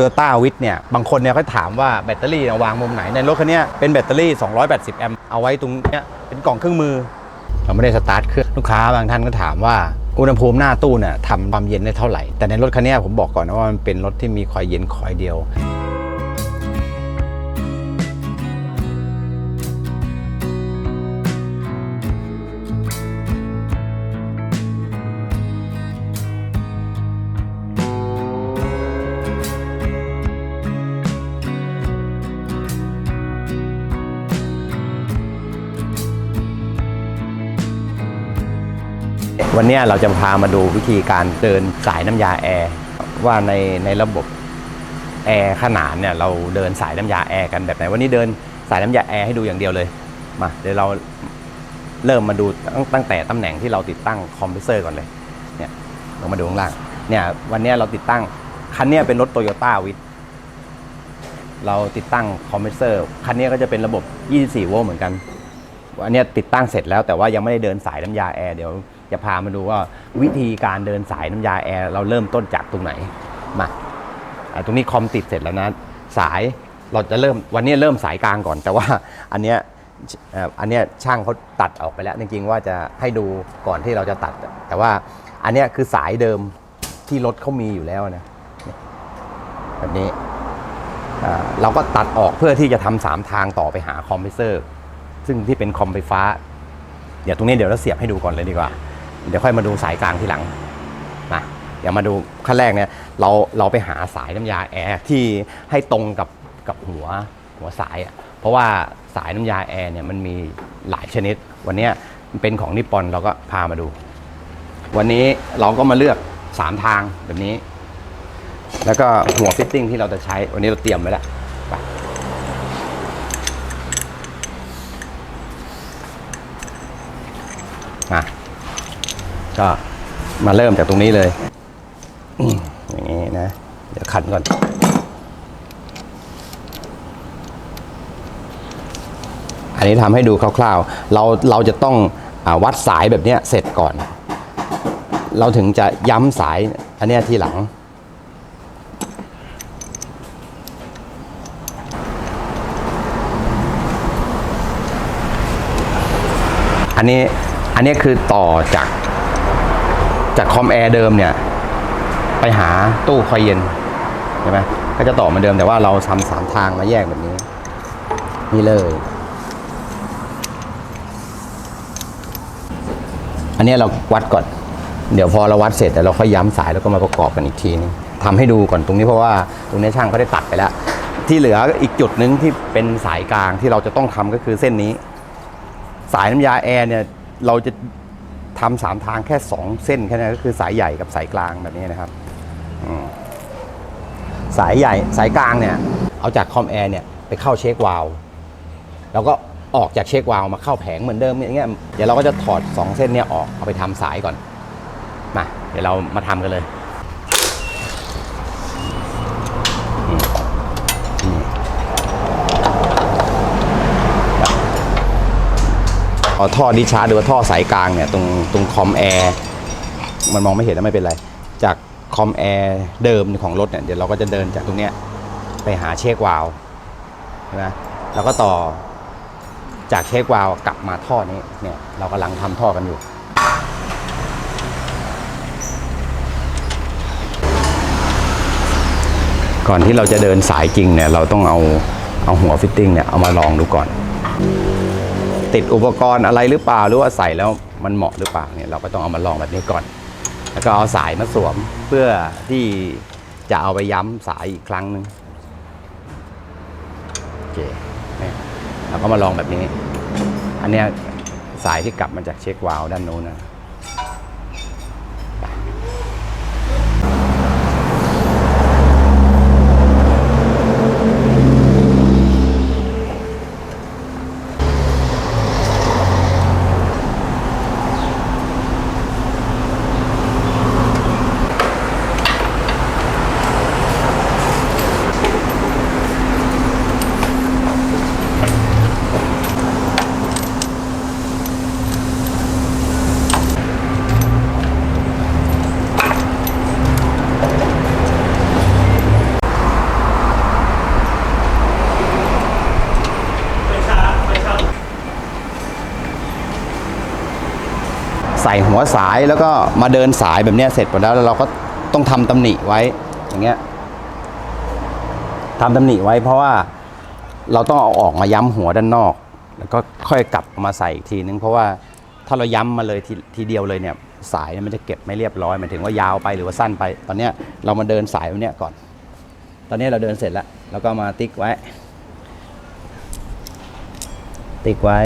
โตต้าวิทเนี่ยบางคนเนี่ยเขาถามว่าแบตเตอรี่วางมุมไหน ในรถคันนี้เป็นแบตเตอรี่ 280 แอมป์เอาไว้ตรงเนี้ยเป็นกล่องเครื่องมือ เราไม่ได้สตาร์ทเครื่องลูกค้าบางท่านก็ถามว่าอุณหภูมิหน้าตู้เนี่ยทำความเย็นได้เท่าไหร่ แต่ในรถคันนี้ผมบอกก่อนนะว่ามันเป็นรถที่มีคอยเย็นคอยเดียว วันนี้เราจะพามาดูวิธีการเดินสายน้ำยาแอร์ว่าในในระบบแอร์ขนานเนี่ยเราเดินสายน้ำยาแอร์กันแบบไหน วันนี้เดินสายน้ำยาแอร์ให้ดูอย่างเดียวเลยมาเดี๋ยวเราเริ่มมาดูตั้งตั้งแต่ตำแหน่งที่เราติดตั้งคอมเพรสเซอร์ก่อนเลยเนี่ยลงมาดูข้างล่างเนี่ยวันนี้เราติดตั้งคันนี้เป็นรถโตโยต้าวิทเราติดตั้งคอมเพรสเซอร์คันนี้ก็จะเป็นระบบ 24 โวลต์เหมือนกันอันนี้ติดตั้งเสร็จแล้วแต่ว่ายังไม่ได้เดินสายน้ำยาแอร์เดี๋ยว จะพามาดูว่าวิธีการเดินสายน้ำยาแอร์เราเริ่มต้นจากตรงไหนมาตรงนี้คอมติดเสร็จแล้วนะสายเราจะเริ่มวันนี้เริ่มสายกลางก่อน แต่ว่าอันเนี้ยอันเนี้ยช่างเขาตัดออกไปแล้วจริงๆว่าจะให้ดูก่อนที่เราจะตัด แต่ว่าอันเนี้ยคือสายเดิมที่รถเขามีอยู่แล้วนะแบบนี้เราก็ตัดออกเพื่อที่จะทำสามทางต่อไปหาคอมเพรสเซอร์ ซึ่งที่เป็นคอมไฟฟ้า เดี๋ยวตรงนี้เดี๋ยวเราเสียบให้ดูก่อนเลยดีกว่า เดี๋ยวค่อยมาดูสายกลางทีหลังนะเดี๋ยวมาดูขั้นแรกเนี่ยเราเราไปหาสายน้ำยาแอร์ที่ให้ตรงกับกับหัวหัวสายอะเพราะว่าสายน้ำยาแอร์เนี่ยมันมีหลายชนิด วันนี้มันเป็นของนิปปอนเราก็พามาดู วันนี้เราก็มาเลือก 3 ทางแบบนี้ แล้วก็หัวฟิตติ้งที่เราจะใช้วันนี้เราเตรียมไว้แล้วมา ก็มาเริ่มจากตรงนี้เลยอย่างนี้นะ เดี๋ยวขันก่อน อันนี้ทำให้ดูคร่าวๆ เราเราจะต้องอวัดสายแบบเนี้ยเสร็จก่อน เราถึงจะย้ำสายอันนี้ทีหลังอันนี้อันนี้คือต่อจาก จากคอมแอร์เดิมเนี่ย ไปหาตู้คอยเย็นใช่ไหมก็จะต่อเหมือนเดิมแต่ว่าเราทำสามทางมาแยกแบบนี้ นี่เลย อันนี้เราวัดก่อน เดี๋ยวพอเราวัดเสร็จแต่เราค่อยย้ำสายแล้วก็มาประกอบกันอีกทีนึงทำให้ดูก่อนตรงนี้เพราะว่าตรงนี้ช่างเขาได้ตัดไปแล้ว ที่เหลืออีกจุดหนึ่งที่เป็นสายกลางที่เราจะต้องทำก็คือเส้นนี้ สายน้ำยาแอร์เนี่ยเราจะ ทำสามทางแค่สองเส้นแค่นั้นก็คือสายใหญ่กับสายกลางแบบนี้นะครับสายใหญ่สายกลางเนี่ย เอาจากคอมแอร์เนี่ยไปเข้าเช็ควาล์แล้วก็ออกจากเช็ควาล์มาเข้าแผงเหมือนเดิมอย่างเงี้ยเดี๋ยวเราก็จะถอดสองเส้นเนี่ยออกเอาไปทำสายก่อนมาเดี๋ยวเรามาทำกันเลยอืมอืม เอาท่อดิชาร์จหรือว่าท่อสายกลางเนี่ยตรงตรงคอมแอร์มันมองไม่เห็นแล้วไม่เป็นไร จากคอมแอร์เดิมของรถเนี่ยเดี๋ยวเราก็จะเดินจากตรงเนี้ยไปหาเช็ควาล์วใช่ไหมแล้วก็ต่อจากเช็ควาล์วกลับมาท่อนี้เนี่ยเรากำลังทำท่อกันอยู่ก่อนที่เราจะเดินสายจริงเนี่ยเราต้องเอาเอาหัวฟิตติ้งเนี่ยเอามาลองดูก่อน ติดอุปกรณ์อะไรหรือเปล่าหรือว่าใส่แล้วมันเหมาะหรือเปล่าเนี่ยเราก็ต้องเอามาลองแบบนี้ก่อน แล้วก็เอาสายมาสวมเพื่อที่จะเอาไปย้ำสายอีกครั้งหนึ่งโอเคเนี่ยเราก็มาลองแบบนี้ อันเนี้ยสายที่กลับมาจากเช็ควาล์วด้านโน้นนะ ใส่หัวสายแล้วก็มาเดินสายแบบนี้เสร็จหมดแล้วเราก็ต้องทำตำหนิไว้ อย่างเงี้ยทำตำหนิไว้เพราะว่าเราต้องเอาออกมาย้ำหัวด้านนอก แล้วก็ค่อยกลับมาใส่อีกทีนึง เพราะว่าถ้าเราย้ำมาเลยทีทีเดียวเลยเนี่ย สายเนี่ยมันจะเก็บไม่เรียบร้อยหมายถึงว่ายาวไปหรือว่าสั้นไป ตอนเนี้ยเรามาเดินสายแบบเนี้ยก่อน ตอนนี้เราเดินเสร็จแล้ว แล้วก็มาติ๊กไว้ ติ๊กไว้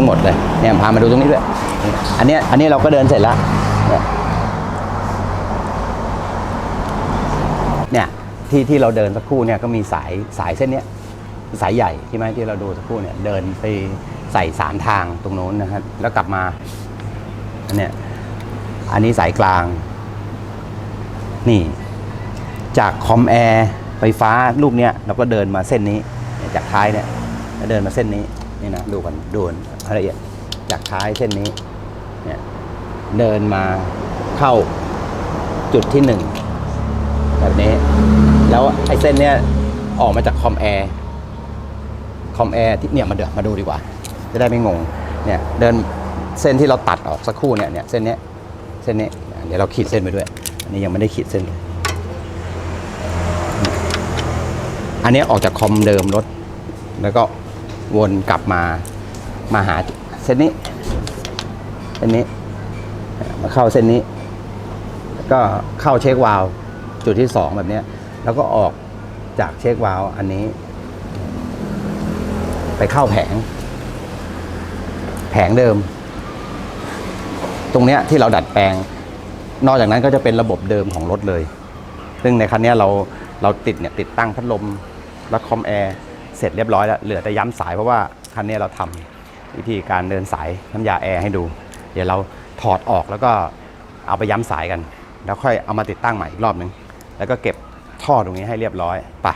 ทั้งหมดเลยเนี่ยพามาดูตรงนี้ด้วยอันนี้อันนี้เราก็เดินเสร็จแล้วเนี่ยที่ที่เราเดินสักครู่เนี่ยก็มีสายสายเส้นเนี้ยสายใหญ่ที่ไหมที่เราดูสักครู่เนี่ยเดินไปใส่สามทางตรงโน้นนะครับแล้วกลับมาอันเนี้ยอันนี้สายกลาง นี่ จากคอมแอร์ไฟฟ้าลูกเนี้ยเราก็เดินมาเส้นนี้ จากท้ายเนี่ยแล้วเดินมาเส้นนี้นี่นะดูกันดูกัน ละเอียดจากท้ายเส้นนี้เนี่ยเดินมาเข้าจุดที่หนึ่งแบบนี้ แล้วไอ้เส้นเนี้ยออกมาจากคอมแอร์คอมแอร์ที่เนี่ยมาเดี๋ยวมาดูดีกว่า จะได้ไม่งงเนี่ยเดินเส้นที่เราตัดออกสักครู่เนี่ยเนี่ยเส้นนี้เส้นนี้เดี๋ยวเราขีดเส้นไปด้วย อันนี้ยังไม่ได้ขีดเส้น อันนี้ออกจากคอมเดิมรถ แล้วก็วนกลับมา มาหาเส้นนี้เส้นนี้ มาเข้าเส้นนี้ ก็เข้าเช็ควาลจุดที่สองแบบนี้แล้วก็ออกจากเช็ควาลอันนี้ ไปเข้าแผง แผงเดิม ตรงเนี้ยที่เราดัดแปลง นอกจากนั้นก็จะเป็นระบบเดิมของรถเลย ซึ่งในคันนี้เราเราติดเนี่ยติดตั้งพัดลมและคอมแอร์เสร็จเรียบร้อยแล้ว เหลือแต่ย้ำสายเพราะว่าคันนี้เราทำ วิธีการเดินสายน้ำยาแอร์ให้ดู เดี๋ยวเราถอดออกแล้วก็เอาไปย้ำสายกัน แล้วค่อยเอามาติดตั้งใหม่อีกรอบนึง แล้วก็เก็บท่อตรงนี้ให้เรียบร้อยไป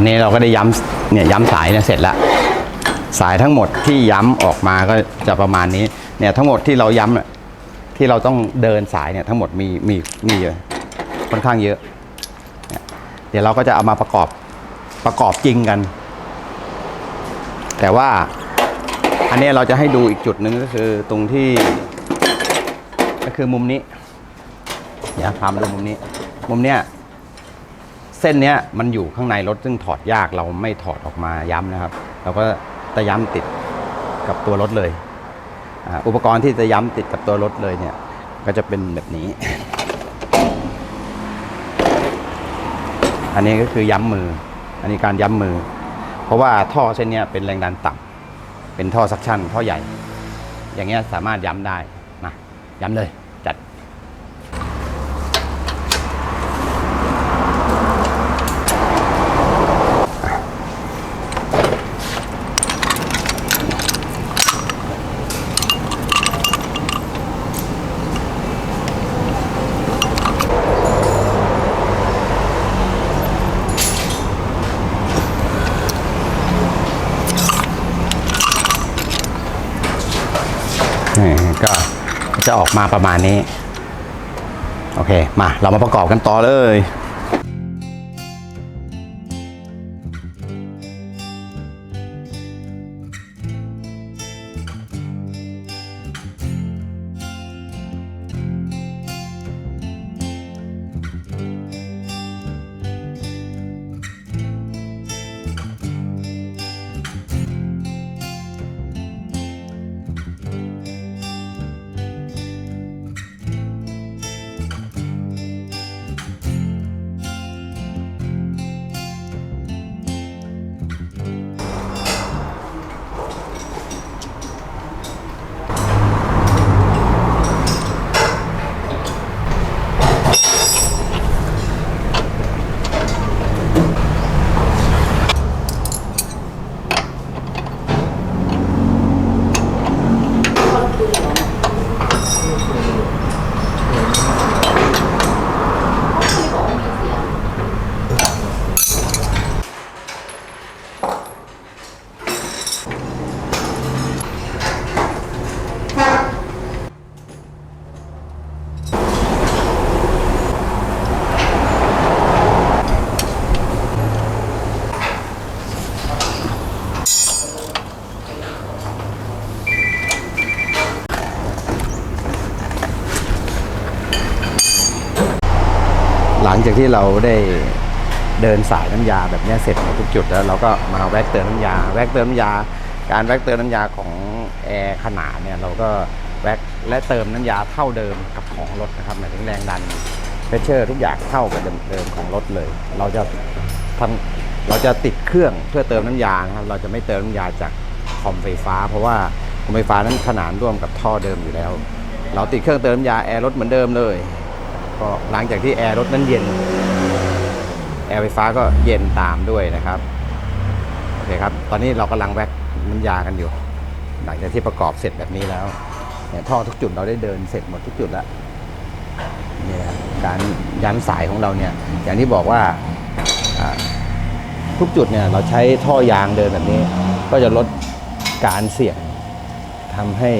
อนนี้เราก็ได้ย้ำเนี่ยย้ำสายเนี่ยเสร็จแล้ว สายทั้งหมดที่ย้ำออกมาก็จะประมาณนี้เนี่ยทั้งหมดที่เราย้ำที่เราต้องเดินสายเนี่ยทั้งหมดมีมีมีค่อนข้างเยอะเนี่ยเดี๋ยวเราก็จะเอามาประกอบประกอบจริงกัน แต่ว่าอันนี้เราจะให้ดูอีกจุดหนึ่งก็คือตรงที่ ก็คือมุมนี้ เดี๋ยวพามาดูมุมนี้ มุมเนี้ย เส้นเนี้ยมันอยู่ข้างในรถซึ่งถอดยากเราไม่ถอดออกมาย้ำนะครับ เราก็จะย้ำติดกับตัวรถเลยอ,อุปกรณ์ที่จะย้ำติดกับตัวรถเลยเนี่ยก็จะเป็นแบบนี้ อันนี้ก็คือย้ำมือ อันนี้การย้ำมือ เพราะว่าท่อเส้นนี้เป็นแรงดันต่ำเป็นท่อซักชั่นท่อใหญ่ อย่างเงี้ยสามารถย้ำได้มาย้ำเลย จัด น นี่ก็ จะออกมาประมาณนี้ โอเค มา เรามาประกอบกันต่อเลย หลังจากที่เราได้เดินสายน้ำยาแบบนี้เสร็จทุกจุดแล้วเราก็มาแวกเติมน้ำยา แวกเติมน้ำยา การแวกเติมน้ำยาของแอร์ขนาดเนี่ยเราก็แวกและเติมน้ำยาเท่าเดิมกับของรถนะครับหมายถึงแรงดันเพชเชอร์ทุกอย่างเท่ากับเดิมของรถเลย เราจะทำเราจะติดเครื่องเพื่อเติมน้ำยานะครับเราจะไม่เติมน้ำยาจากคอมไฟฟ้า เพราะว่าคอมไฟฟ้านั้นขนานร่วมกับท่อเดิมอยู่แล้ว เราติดเครื่องเติมน้ำยาแอร์รถเหมือนเดิมเลย ก็หลังจากที่แอร์รถนั้นเย็น แอร์ไฟฟ้าก็เย็นตามด้วยนะครับโอเคครับ ตอนนี้เรากำลังแว็กน้ำยากันอยู่ หลังจากที่ประกอบเสร็จแบบนี้แล้วเนี่ยท่อทุกจุดเราได้เดินเสร็จหมดทุกจุดแล้วเนี่ยการยันสายของเราเนี่ย อย่างที่บอกว่าทุกจุดเนี่ยเราใช้ท่อยางเดินแบบนี้ ก็จะลดการเสี่ยงทำให้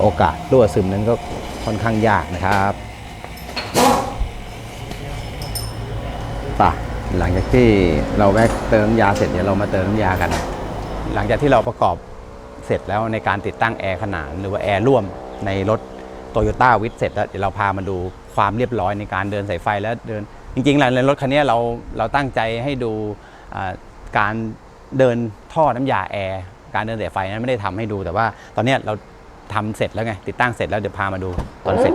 โอกาสรั่วซึมนั้นก็ค่อนข้างยากนะครับ ป่ะหลังจากที่เราแวะเติมน้ำยาเสร็จเดี๋ยวเรามาเติมน้ำยากัน หลังจากที่เราประกอบเสร็จแล้วในการติดตั้งแอร์ขนานหรือว่าแอร์ร่วมในรถโตโยต้าวิทเสร็จแล้วเดี๋ยวเราพามาดูความเรียบร้อยในการเดินสายไฟแล้วเดิน จริงๆแล้วในรถคันนี้เราเราตั้งใจให้ดูอ่าการเดินท่อน้ำยาแอร์การเดินสายไฟนั้นไม่ได้ทำให้ดูแต่ว่า ตอนเนี้ยเราทำเสร็จแล้วไงติดตั้งเสร็จแล้วเดี๋ยวพามาดูตอนเสร็จ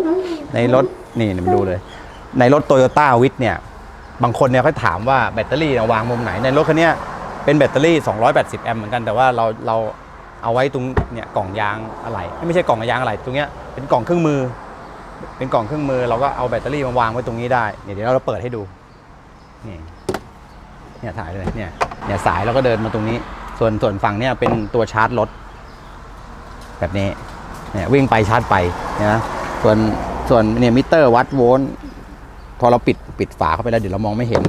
ในรถนี่มาดูเลย ในรถโตโยต้าวิทเนี่ย บางคนเนี่ยเขาถามว่าแบตเตอรี่วางมุมไหนในรถคันนี้เป็นแบตเตอรี่ 280 แอมป์เหมือนกันแต่ว่าเราเราเอาไว้ตรงเนี่ยกล่องยางอะไร ไม่ใช่กล่องยางอะไรตรงเนี้ยเป็นกล่องเครื่องมือ เป็นกล่องเครื่องมือ เราก็เอาแบตเตอรี่มาวางไว้ตรงนี้ได้เนี่ยเดี๋ยวเราเปิดให้ดูนี่เนี่ยถ่ายเลยเนี่ยเนี่ยสายเราก็เดินมาตรงนี้ ส่วนส่วนฝั่งเนี่ยเป็นตัวชาร์จรถแบบนี้เนี่ยวิ่งไปชาร์จไปนะส่วนส่วนเนี่ยมิเตอร์วัดโวลต์ พอเราปิดปิดฝาเข้าไปแล้วเดี๋ยวเรามองไม่เห็น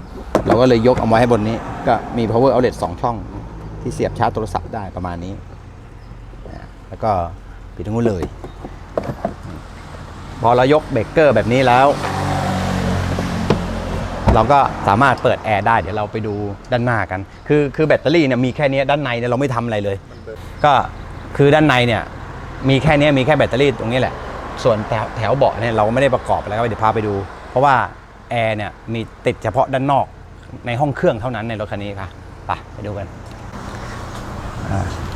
เราก็เลยยกเอาไว้ให้บนนี้ ก็มี power outlet 2 ช่อง ที่เสียบชาร์จโทรศัพท์ได้ประมาณนี้ แล้วก็ปิดทั้งหมดเลย พอเรายกเบรกเกอร์แบบนี้แล้ว เราก็สามารถเปิดแอร์ได้ เดี๋ยวเราไปดูด้านหน้ากัน คือคือแบตเตอรี่เนี่ยมีแค่นี้ด้านในเนี่ยเราไม่ทำอะไรเลย ก็คือด้านในเนี่ยมีแค่นี้มีแค่แบตเตอรี่ตรงนี้แหละ ส่วนแถวแถวเบาะเนี่ยเราไม่ได้ประกอบอะไรก็เดี๋ยวพาไปดู เพราะว่า แอร์เนี่ยมีติดเฉพาะด้านนอกในห้องเครื่องเท่านั้นในรถคันนี้ค่ะไปไปดูกัน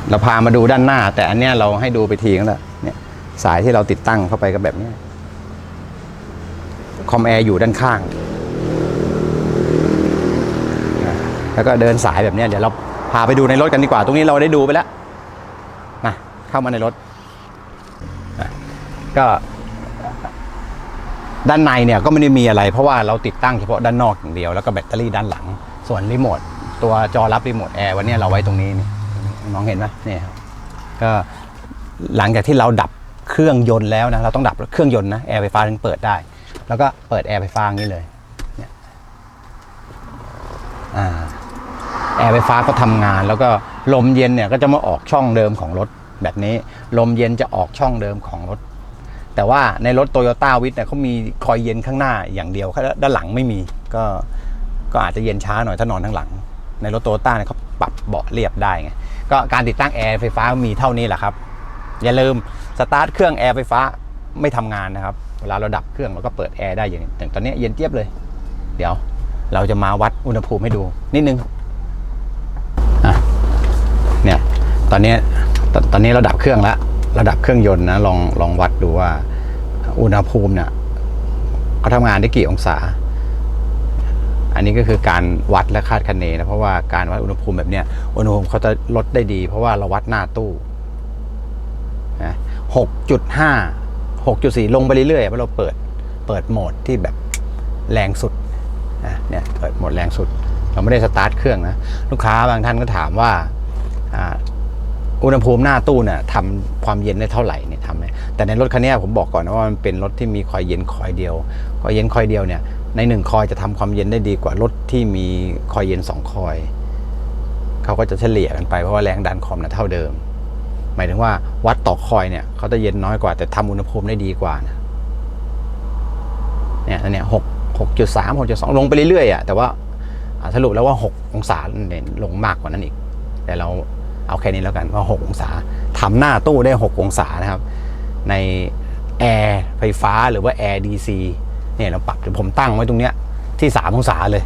เราพามาดูด้านหน้า แต่อันเนี้ยเราให้ดูไปทีก็แล้วเนี่ยสายที่เราติดตั้งเข้าไปก็แบบนี้คอมแอร์อยู่ด้านข้าง แล้วก็เดินสายแบบนี้เดี๋ยวเราพาไปดูในรถกันดีกว่า ตรงนี้เราได้ดูไปแล้วนะเข้ามาในรถก็ ด้านในเนี่ยก็ไม่ได้มีอะไร เพราะว่าเราติดตั้งเฉพาะด้านนอกอย่างเดียวแล้วก็แบตเตอรี่ด้านหลัง ส่วนรีโมทตัวจอรับรีโมทแอร์วันนี้เราไว้ตรงนี้นี่มองเห็นไหมเนี่ยก็หลังจากที่เราดับเครื่องยนต์แล้วนะเราต้องดับเครื่องยนต์นะแอร์ไฟฟ้าถึงเปิดได้ แล้วก็เปิดแอร์ไฟฟ้างนี้เลยเนี่ยอ่าแอร์ไฟฟ้าก็ทำงาน แล้วก็ลมเย็นเนี่ยก็จะมาออกช่องเดิมของรถแบบนี้ ลมเย็นจะออกช่องเดิมของรถ แต่ว่าในรถโตโยต้าวิทเนี่ยเขามีคอยเย็นข้างหน้าอย่างเดียวด้านหลังไม่มีก็ก็อาจจะเย็นช้าหน่อยถ้านอนข้างหลัง ในรถโตโยต้าเนี่ยเขาปรับเบาะเรียบได้ไงก็การติดตั้งแอร์ไฟฟ้ามีเท่านี้แหละครับ อย่าลืมสตาร์ทเครื่องแอร์ไฟฟ้าไม่ทำงานนะครับเวลาเราดับเครื่องเราก็เปิดแอร์ได้อย่างอย่างตอนนี้เย็นเจี๊ยบเลย เดี๋ยวเราจะมาวัดอุณหภูมิให้ดูนิดนึงอะเนี่ยตอนนี้ตอนนี้เราดับเครื่องแล้ว ราดับเครื่องยนต์นะลองลองวัดดูว่า อุณหภูมิเนี่ยเขาทำงานได้กี่องศา อันนี้ก็คือการวัดและคาดคะเนนะเพราะว่าการวัดอุณหภูมิแบบเนี้ยอุณหภูมิเขาจะลดได้ดี เพราะว่าเราวัดหน้าตู้นะหกจุดห้าหกจุดสี่ลงไปเรื่อยๆเพราะเราเปิดเปิดโหมดที่แบบแรงสุดนะเนี่ยเปิดโหมดแรงสุด เราไม่ได้สตาร์ทเครื่องนะลูกค้าบางท่านก็ถามว่า อุณหภูมิหน้าตู้เนี่ยทำความเย็นได้เท่าไหร่เนี่ยทำไหมแต่ในรถคันนี้ผมบอกก่อนนะว่ามันเป็นรถที่มีคอยเย็นคอยเดียว คอยเย็นคอยเดียวเนี่ยในหนึ่งคอยจะทำความเย็นได้ดีกว่ารถที่มีคอยเย็นสองคอยเขาก็จะเฉลี่ยกันไปเพราะว่าแรงดันคอมเนี่ยเท่าเดิม หมายถึงว่าวัดต่อคอยเนี่ยเขาจะเย็นน้อยกว่าแต่ทำอุณหภูมิได้ดีกว่านะเนี่ยนเนี่ยหกหกจุดสามหกจุดสองลงไปเรื่อยๆอะแต่ว่าอ่าสรุปแล้วว่าหกองศาเนี่ยลงมากกว่านั้นอีก แต่เรา เอาแค่นี้แล้วกันว่า 6 องศาทำหน้าตู้ได้ 6 องศานะครับ ในแอร์ไฟฟ้าหรือว่าแอร์ดีซีเนี่ยเราปรับเดี๋ยวผมตั้งไว้ตรงเนี้ยที่ 3 องศาเลย